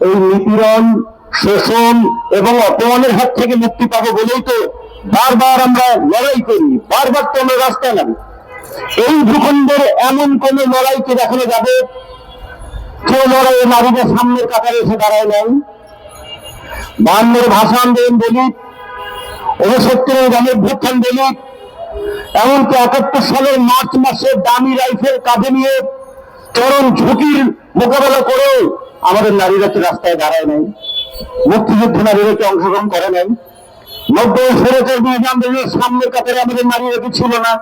এই নিপীড়ন, শোষণ এবং অপমানের হাত থেকে মুক্তি পাবো বলেই তো বারবার আমরা লড়াই করি। বারবার তো আমরা রাস্তায় নামি। এই ভূখণ্ডের এমন কোন লড়াইকে দেখানো যাবে? কেউ লড়াইয়ে নারীদের সামনের কাতারে এসে দাঁড়ায় নাই? বান্নের ভাষা আন্দোলন বলি উনসত্তরের গণভ্যুত্থান বলি এমনকি একাত্তর সালের মার্চ মাসে দামি রাইফেল কাঁধে নিয়ে চরম ঝুঁকির মোকাবেলা করে আমাদের নারীরা কি রাস্তায় দাঁড়ায় নাই। মুক্তিযুদ্ধ নারীরা কি অংশগ্রহণ করে নাই। নব্বই ষোলোটার বিরোধী আন্দোলনের সামনের কাতারে আমাদের নারীরা কি ছিল না।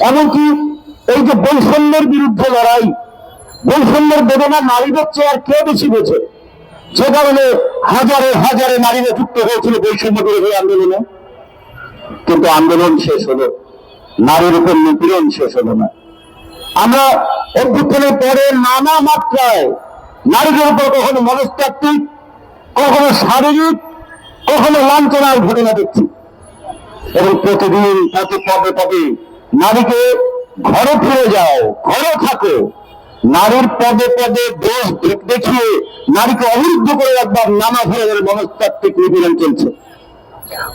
এমনকি এই যে বৈষম্যের বিরুদ্ধে লড়াই, বৈষম্যের বেদনা নারীদের চেয়ে আর কে বেশি বোঝে? যে কারণে হাজারে হাজারে নারীরা যুক্ত হয়েছিল বৈষম্য বিরোধী আন্দোলনে। কিন্তু আন্দোলন শেষ হলো। নারীর উপর নিপীড়ন শেষ হলো না। আমরা অভ্যুত্থানের পরে নানা মাত্রায় নারীদের উপর কখনো মনস্তাত্ত্বিক কখনো শারীরিক, কখনো লাঞ্ছনার ঘটনা দেখছি। এবং প্রতিদিন প্রতি পদে পদে নারীকে ঘরে ফিরে যাও, ঘরে থাকো। নারীর পদে পদে দোষ দেখ- দেখিয়ে নারীকে অবরুদ্ধ করে রাখবার নানা ধরনের মনস্তাত্ত্বিক নিপীড়ন চলছে।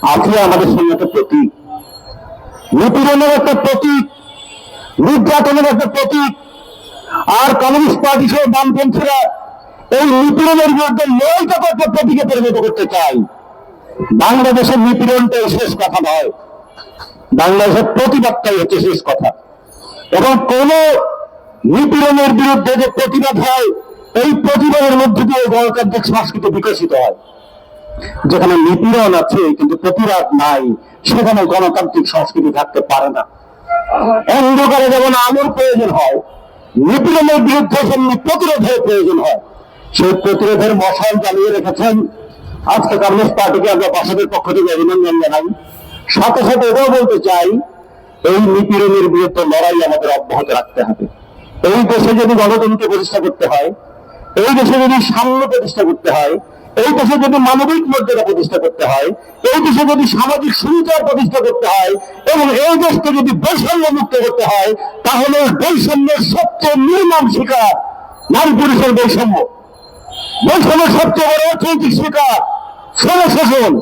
আজকে আমাদের সঙ্গে একটা প্রতীক। নিপীড়নের একটা প্রতীক, নির্যাতনের একটা প্রতীক। আর কমিউনিস্ট পার্টি সহ বামপন্থীরা এই নিপীড়নের বিরুদ্ধে একটা প্রতীকে পরিণত করতে চায় বাংলাদেশের নিপীড়নটাই শেষ কথা নয়। বাংলাদেশের প্রতিবাদটাই হচ্ছে শেষ কথা। এবং কোন নিপীড়নের বিরুদ্ধে যে প্রতিবাদ হয়, এই প্রতিবাদের মধ্যে দিয়ে গণতান্ত্রিক সংস্কৃতি বিকশিত হয়। যেখানে নিপীড়ন আছে, কিন্তু প্রতিবাদ নাই, সেখানে গণতান্ত্রিক সংস্কৃতি থাকতে পারে না। অন্ধকারে যেমন আলোর প্রয়োজন হয়, নিপীড়নের বিরুদ্ধে যেমনি প্রতিরোধের প্রয়োজন হয়। সেই প্রতিরোধের মশাল চালিয়ে রেখেছেন আজকে কমিউনিস্ট পার্টিকে আমরা বাসাদের পক্ষ থেকে অভিনন্দন জানাই। সাথে সাথে এটাও বলতে চাই, এই নিপীড়নের বিরুদ্ধে লড়াই আমাদের অব্যাহত রাখতে হবে। এই দেশে যদি গণতন্ত্র প্রতিষ্ঠা করতে হয়, এই দেশে যদি সাম্য প্রতিষ্ঠা করতে হয়, এই দেশে যদি মানবিক মর্যাদা প্রতিষ্ঠা করতে হয়, এই দেশে যদি সামাজিক সুবিচার প্রতিষ্ঠা করতে হয় এবং এই দেশকে যদি বৈষম্য মুক্ত করতে হয়, তাহলে বৈষম্যের সবচেয়ে নির্মম শিকার নারী পুরুষের বৈষম্য। বৈষম্যের সবচেয়ে বড় অর্থনৈতিক শিকার শ্রমশোষণ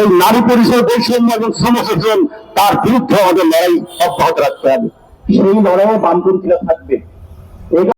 এই নারী পরিষদ বৈষম্য এবং শ্রমশোষণ তার বিরুদ্ধে আমাদের লড়াই অব্যাহত রাখতে হবে। সেই লড়াইয়ে বামপন্থীরা থাকবে।